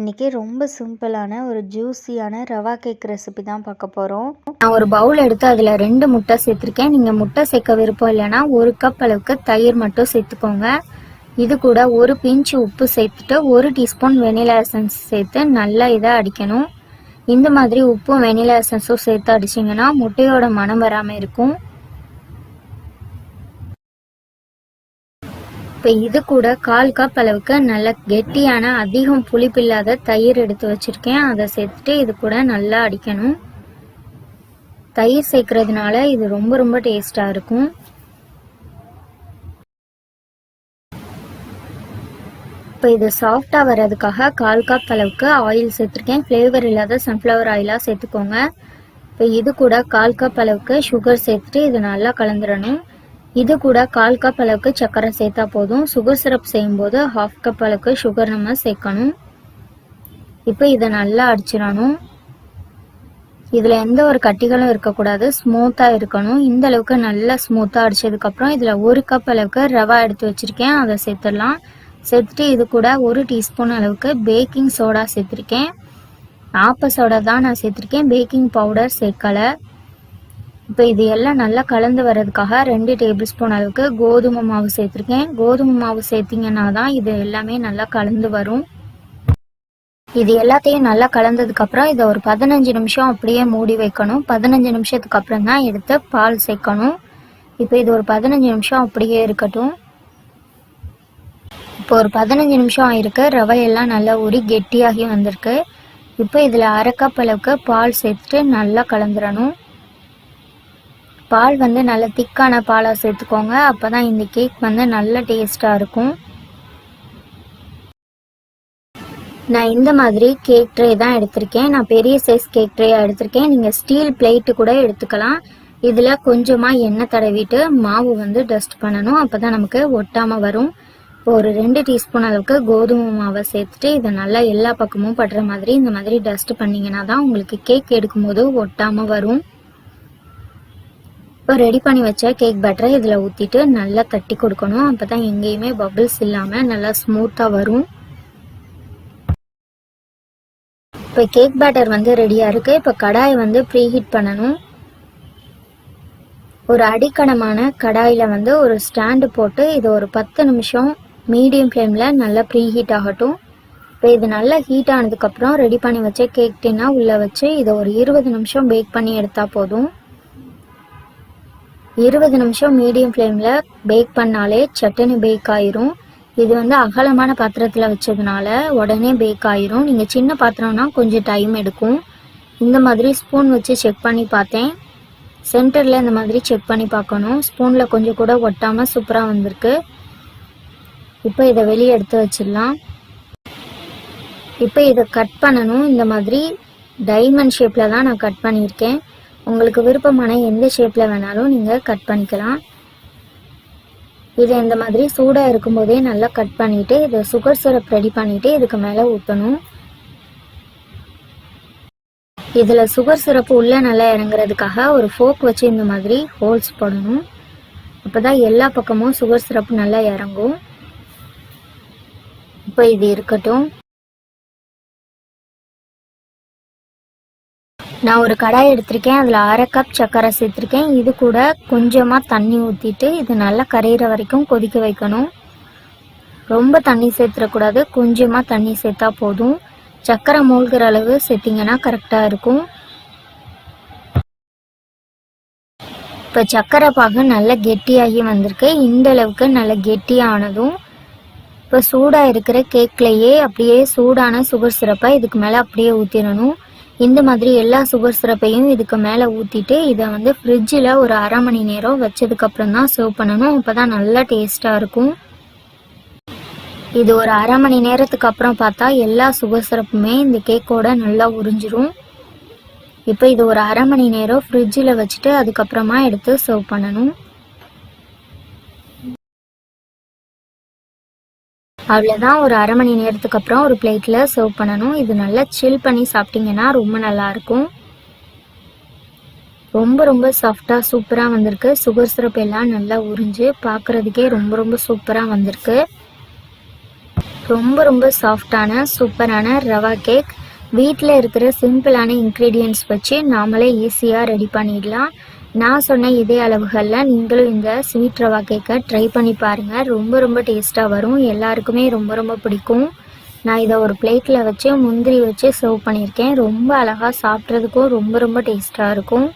இன்றைக்கி ரொம்ப சிம்பிளான ஒரு ஜூஸியான ரவா கேக் ரெசிபி தான் பார்க்க போகிறோம் நான் ஒரு பவுல் எடுத்து அதில் ரெண்டு முட்டை சேர்த்துருக்கேன். நீங்கள் முட்டை சேர்க்க விருப்பம் இல்லைன்னா ஒரு கப் அளவுக்கு தயிர் மட்டும் சேர்த்துக்கோங்க. இது கூட ஒரு பிஞ்ச் உப்பு சேர்த்துட்டு ஒரு டீஸ்பூன் வெனிலா எசன்ஸ் சேர்த்து நல்லா இதை அடிக்கணும். இந்த மாதிரி உப்பும் வெனிலா எசன்ஸும் சேர்த்து அடிச்சிங்கன்னா முட்டையோட மனம் வராமல் இருக்கும். இப்போ இது கூட கால் கப் அளவுக்கு நல்ல கெட்டியான அதிகம் புளிப்பில்லாத தயிர் எடுத்து வச்சிருக்கேன். அதை சேர்த்துட்டு இது கூட நல்லா அடிக்கணும். தயிர் சேர்க்கறதுனால இது ரொம்ப ரொம்ப டேஸ்டா இருக்கும். இப்போ இது சாஃப்டாக வர்றதுக்காக கால் கப் அளவுக்கு ஆயில் சேர்த்துருக்கேன். ஃப்ளேவர் இல்லாத சன்ஃப்ளவர் ஆயிலாக சேர்த்துக்கோங்க. இப்போ இது கூட கால் கப் அளவுக்கு சுகர் சேர்த்துட்டு இது நல்லா கலந்துடணும் இது கூட கால் கப் அளவுக்கு சர்க்கரை சேர்த்தா போதும். சுகர் சிரப் செய்யும்போது ஹாஃப் கப் அளவுக்கு சுகர் நம்ம சேர்க்கணும். இப்போ இதை நல்லா அடிச்சிடணும். இதில் எந்த ஒரு கட்டிகளும் இருக்கக்கூடாது. ஸ்மூத்தாக இருக்கணும். இந்த அளவுக்கு நல்லா ஸ்மூத்தாக அடிச்சதுக்கப்புறம் இதில் ஒரு கப் அளவுக்கு ரவா எடுத்து வச்சுருக்கேன். அதை சேர்த்துடலாம். சேர்த்துட்டு இது கூட ஒரு டீஸ்பூன் அளவுக்கு பேக்கிங் சோடா சேர்த்துருக்கேன். ஆப்ப சோடா தான் நான் சேர்த்துருக்கேன். பேக்கிங் பவுடர் சேர்க்கலை. இப்போ இது எல்லாம் நல்லா கலந்து வர்றதுக்காக ரெண்டு டேபிள் ஸ்பூன் அளவுக்கு கோதுமை மாவு சேர்த்துருக்கேன். கோதுமை மாவு சேர்த்திங்கன்னா தான் இது எல்லாமே நல்லா கலந்து வரும். இது எல்லாத்தையும் நல்லா கலந்ததுக்கப்புறம் இதை ஒரு பதினஞ்சு நிமிஷம் அப்படியே மூடி வைக்கணும். பதினஞ்சு நிமிஷத்துக்கு அப்புறம் தான் எடுத்து பால் சேர்க்கணும். இப்போ இது ஒரு பதினஞ்சு நிமிஷம் அப்படியே இருக்கட்டும். இப்போ ஒரு பதினஞ்சு நிமிஷம் ஆயிருக்கு. ரவையெல்லாம் நல்லா ஊறி கெட்டியாகி வந்திருக்கு. இப்போ இதில் அரை கப் அளவுக்கு பால் சேர்த்துட்டு நல்லா கலந்துடணும் பால் வந்து நல்ல திக்கான பாலாக சேர்த்துக்கோங்க. அப்போ தான் இந்த கேக் வந்து நல்ல டேஸ்ட்டாக இருக்கும். நான் இந்த மாதிரி கேக் ட்ரே தான் எடுத்திருக்கேன். நான் பெரிய சைஸ் கேக் ட்ரேயாக எடுத்திருக்கேன். நீங்கள் ஸ்டீல் பிளேட்டு கூட எடுத்துக்கலாம். இதில் கொஞ்சமாக எண்ணெய் தடவிட்டு மாவு வந்து டஸ்ட் பண்ணணும். அப்போ தான் நமக்கு ஒட்டாமல் வரும். ஒரு ரெண்டு டீஸ்பூன் அளவுக்கு கோதுமை மாவை சேர்த்துட்டு இதை நல்லா எல்லா பக்கமும் படுற மாதிரி இந்த மாதிரி டஸ்ட் பண்ணிங்கன்னா தான் உங்களுக்கு கேக் எடுக்கும்போது ஒட்டாமல் வரும். இப்போ ரெடி பண்ணி வச்ச கேக் பேட்டரை இதில் ஊற்றிட்டு நல்லா தட்டி கொடுக்கணும். அப்போ தான் எங்கேயுமே பபிள்ஸ் இல்லாமல் நல்லா ஸ்மூத்தாக வரும். இப்போ கேக் பேட்டர் வந்து ரெடியாக இருக்குது இப்போ கடாயை வந்து ப்ரீ ஹீட் பண்ணணும். ஒரு அடிக்கணமான கடாயில் வந்து ஒரு ஸ்டாண்டு போட்டு இது ஒரு பத்து நிமிஷம் மீடியம் ஃப்ளேமில் நல்லா ப்ரீ ஹீட் ஆகட்டும். இப்போ இது நல்லா ஹீட் ஆனதுக்கப்புறம் ரெடி பண்ணி வச்ச கேக் டின்னா உள்ளே வச்சு இதை ஒரு இருபது நிமிஷம் பேக் பண்ணி எடுத்தால் போதும். இருபது நிமிஷம் மீடியம் ஃப்ளேமில் பேக் பண்ணாலே சட்டனி பேக் ஆயிரும். இது வந்து அகலமான பாத்திரத்தில் வச்சதுனால உடனே பேக் ஆயிரும். நீங்கள் சின்ன பாத்திரம்னா கொஞ்சம் டைம் எடுக்கும். இந்த மாதிரி ஸ்பூன் வச்சு செக் பண்ணி பார்த்தேன். சென்டரில் இந்த மாதிரி செக் பண்ணி பார்க்கணும். ஸ்பூனில் கொஞ்சம் கூட ஒட்டாமல் சூப்பராக வந்திருக்கு. இப்போ இதை வெளியே எடுத்து வச்சிடலாம். இப்போ இதை கட் பண்ணணும். இந்த மாதிரி டைமண்ட் ஷேப்பில் தான் நான் கட் பண்ணியிருக்கேன். உங்களுக்கு விருப்பமான எந்த ஷேப்பில் வேணாலும் நீங்கள் கட் பண்ணிக்கலாம். இது இந்த மாதிரி சூடாக இருக்கும்போதே நல்லா கட் பண்ணிவிட்டு இதை சுகர் சிரப் ரெடி பண்ணிவிட்டு இதுக்கு மேலே ஊற்றணும் இதில் சுகர் சிரப்பு உள்ளே நல்லா இறங்குறதுக்காக ஒரு ஃபோக் வச்சு இந்த மாதிரி ஹோல்ஸ் போடணும். அப்போ தான் எல்லா பக்கமும் சுகர் சிரப் நல்லா இறங்கும். இப்போ இது இருக்கட்டும். நான் ஒரு கடாய் எடுத்திருக்கேன் அதில் அரை கப் சர்க்கரை சேர்த்துருக்கேன். இது கூட கொஞ்சமாக தண்ணி ஊற்றிட்டு இது நல்லா கரையிற வரைக்கும் கொதிக்க வைக்கணும். ரொம்ப தண்ணி சேர்த்துடக்கூடாது கொஞ்சமாக தண்ணி சேர்த்தா போதும். சர்க்கரை மூழ்கிற அளவு சேர்த்திங்கன்னா கரெக்டாக இருக்கும். இப்போ சர்க்கரை பாகு நல்லா கெட்டியாகி வந்திருக்கு. இந்த அளவுக்கு நல்லா கெட்டியானதும் இப்போ சூடாக இருக்கிற கேக்லேயே அப்படியே சூடான சுகர் சிரப்பை இதுக்கு மேலே அப்படியே ஊற்றிடணும் இந்த மாதிரி எல்லா சுகர் சிரப்பையும் இதுக்கு மேலே ஊற்றிட்டு இதை வந்து ஃப்ரிட்ஜில் ஒரு அரை மணி நேரம் வச்சதுக்கப்புறம் தான் சர்வ் பண்ணணும். அப்போ தான் நல்லா டேஸ்ட்டாக இருக்கும். இது ஒரு அரை மணி நேரத்துக்கு அப்புறம் பார்த்தா எல்லா சுகர் சிரப்புமே இந்த கேக்கோட நல்லா உறிஞ்சிரும். இப்போ இது ஒரு அரை மணி நேரம் ஃப்ரிட்ஜில் வச்சுட்டு அதுக்கப்புறமா எடுத்து சர்வ் பண்ணணும். அவ்வளோதான் ஒரு அரை மணி நேரத்துக்கு அப்புறம் ஒரு பிளேட்டில் சர்வ் பண்ணணும். இது நல்லா சில் பண்ணி சாப்பிட்டீங்கன்னா ரொம்ப நல்லாயிருக்கும் ரொம்ப ரொம்ப சாஃப்டாக சூப்பராக வந்திருக்கு. சுகர் சிரப் எல்லாம் நல்லா உறிஞ்சு பார்க்குறதுக்கே ரொம்ப ரொம்ப சூப்பராக வந்திருக்கு. ரொம்ப ரொம்ப சாஃப்டான சூப்பரான ரவா கேக் வீட்டில் இருக்கிற சிம்பிளான இன்க்ரீடியன்ட்ஸ் வச்சு நாமளே ஈஸியாக ரெடி பண்ணிடலாம். நான் சொன்ன இதே அளவுகளில் நீங்களும் இந்த ஸ்வீட் ரவா கேக்கை ட்ரை பண்ணி பாருங்கள் ரொம்ப ரொம்ப டேஸ்ட்டாக வரும். எல்லாருக்குமே ரொம்ப ரொம்ப பிடிக்கும். நான் இதை ஒரு பிளேட்டில் வச்சு முந்திரி வச்சு சர்வ் பண்ணியிருக்கேன். ரொம்ப அழகாக சாப்பிட்றதுக்கும் ரொம்ப ரொம்ப டேஸ்ட்டாக இருக்கும்.